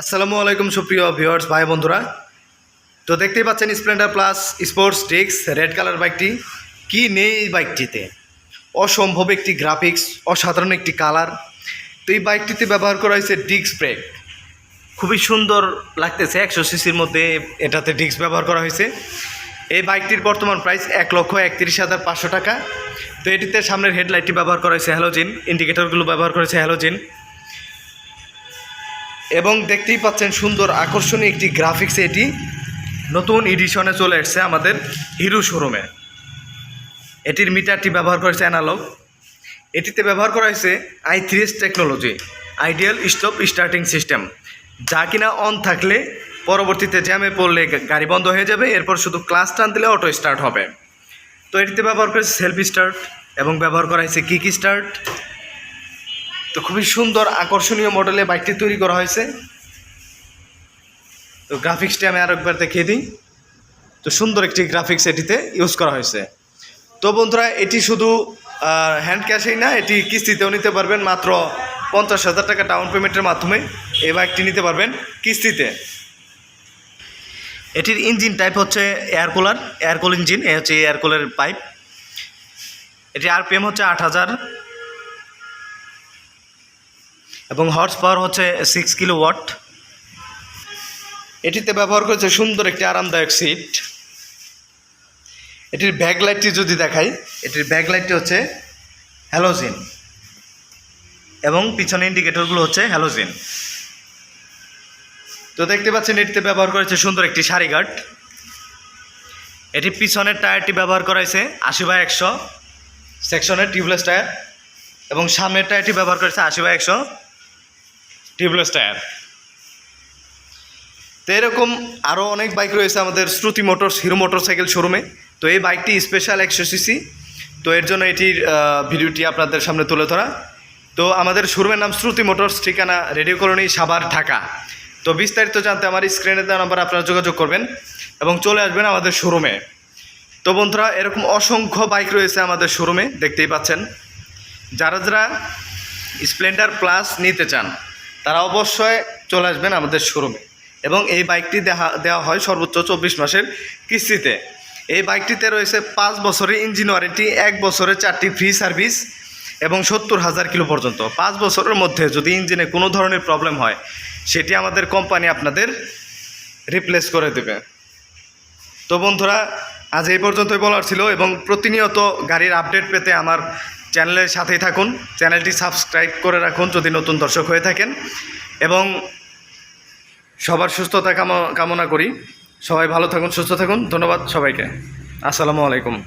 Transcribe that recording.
আসসালামু আলাইকুম সুপ্রিয় ভিউয়ার্স, ভাই বন্ধুরা। তো দেখতেই পাচ্ছেন স্প্লেন্ডার প্লাস স্পোর্টস ডিক্স রেড কালার বাইকটি কি নেই এই বাইকটিতে অসম্ভব একটি গ্রাফিক্স অসাধারণ একটি কালার তো এই বাইকটিতে ব্যবহার করা হয়েছে ডিস্ক ব্রেক খুবই সুন্দর লাগতেছে, একশো সিসির মধ্যে এটাতে ডিস্ক ব্যবহার করা হয়েছে। এই বাইকটির বর্তমান প্রাইস এক লক্ষ একত্রিশ হাজার পাঁচশো টাকা। তো এটিতে সামনের হেডলাইটটি ব্যবহার করা হয়েছে হ্যালোজিন ইন্ডিকেটরগুলো ব্যবহার করেছে হ্যালোজিন এবং দেখতেই পাচ্ছেন সুন্দর আকর্ষণীয় একটি গ্রাফিক্স এটি নতুন এডিশনে চলে এসেছে আমাদের হিরো শোরুমে এটির মিটারটি ব্যবহার করেছে অ্যানালগ এটিতে ব্যবহার করা হয়েছে I three S technology idle stop starting system যা কিনা অন থাকলে পরবর্তীতে জ্যামে পড়লে গাড়ি বন্ধ হয়ে যাবে, এরপর শুধু ক্লাস টান দিলে অটো স্টার্ট হবে। তো এটিতে ব্যবহার করেছে সেলফ স্টার্ট এবং ব্যবহার করা হয়েছে কিক স্টার্ট তো খুবই সুন্দর আকর্ষণীয় মডেলে বাইকটি তৈরি করা হয়েছে। তো গ্রাফিক্সটি আমি আরেকবার দেখিয়ে দিই। তো সুন্দর একটি গ্রাফিক্স এটিতে ইউজ করা হয়েছে। তো বন্ধুরা, এটি শুধু হ্যান্ড ক্যাশেই না, এটি কিস্তিতেও নিতে পারবেন মাত্র পঞ্চাশ হাজার টাকা ডাউন পেমেন্টের মাধ্যমে। এই বাইকটি নিতে পারবেন কিস্তিতে। এটির ইঞ্জিন টাইপ হচ্ছে এয়ার কুলার এয়ার ইঞ্জিন এ হচ্ছে এয়ার কুলারের পাইপ এটি আরপিএম হচ্ছে আট হাজার। এবং হর্স পাওয়ার হচ্ছে সিক্স কিলো ওয়াট এটিতে ব্যবহার করেছে সুন্দর একটি আরামদায়ক সিট এটির ব্যাক লাইটটি যদি দেখাই, এটির ব্যাক লাইটটি হচ্ছে হ্যালোজিন এবং পিছনে ইন্ডিকেটরগুলো হচ্ছে হ্যালোজিন তো দেখতে পাচ্ছেন, এটিতে ব্যবহার করেছে সুন্দর একটি সারি গার্ড। এটি পিছনের টায়ারটি ব্যবহার করা হয়েছে আশি বাই একশো। সেকশনের টিউবলেস টায়ার। এবং সামনের টায়ারটি ব্যবহার করেছে আশি বাই একশো। টিউবলেস টায়ার তো এরকম আরও অনেক বাইক রয়েছে আমাদের শ্রুতি মোটরস, হিরো মোটরসাইকেল শোরুমে। তো এই বাইকটি স্পেশাল একশো সিসি তো এর জন্য এটির ভিডিওটি আপনাদের সামনে তুলে ধরা। তো আমাদের শোরুমের নাম শ্রুতি মোটরস, ঠিকানা রেডিও কলোনি, সাভার, ঢাকা। তো বিস্তারিত জানতে আমার স্ক্রিনে দেওয়া নাম্বার আপনারা যোগাযোগ করবেন এবং চলে আসবেন আমাদের শোরুমে। তো বন্ধুরা, এরকম অসংখ্য বাইক রয়েছে আমাদের শোরুমে, দেখতেই পাচ্ছেন। যারা যারা স্প্লেন্ডার প্লাস নিতে চান তারা অবশ্যই চলে আসবেন আমাদের শোরুমে এবং এই বাইকটি দেওয়া দেওয়া হয় সর্বোচ্চ চব্বিশ মাসের কিস্তিতে। এই বাইকটিতে রয়েছে পাঁচ বছরের ইঞ্জিন ওয়ারেন্টি এক বছরের চারটি ফ্রি সার্ভিস এবং সত্তর হাজার কিলো পর্যন্ত। পাঁচ বছরের মধ্যে যদি ইঞ্জিনে কোনো ধরনের প্রবলেম হয়, সেটি আমাদের কোম্পানি আপনাদের রিপ্লেস করে দেবে। তো বন্ধুরা, আজ এই পর্যন্তই বলার ছিল এবং প্রতিনিয়ত গাড়ির আপডেট পেতে আমার চ্যানেলের সাথেই থাকুন। চ্যানেলটি সাবস্ক্রাইব করে রাখুন যদি নতুন দর্শক হয়ে থাকেন। এবং সবার সুস্থতা কাম- কামনা করি। সবাই ভালো থাকুন, সুস্থ থাকুন। ধন্যবাদ সবাইকে। আসসালামু আলাইকুম।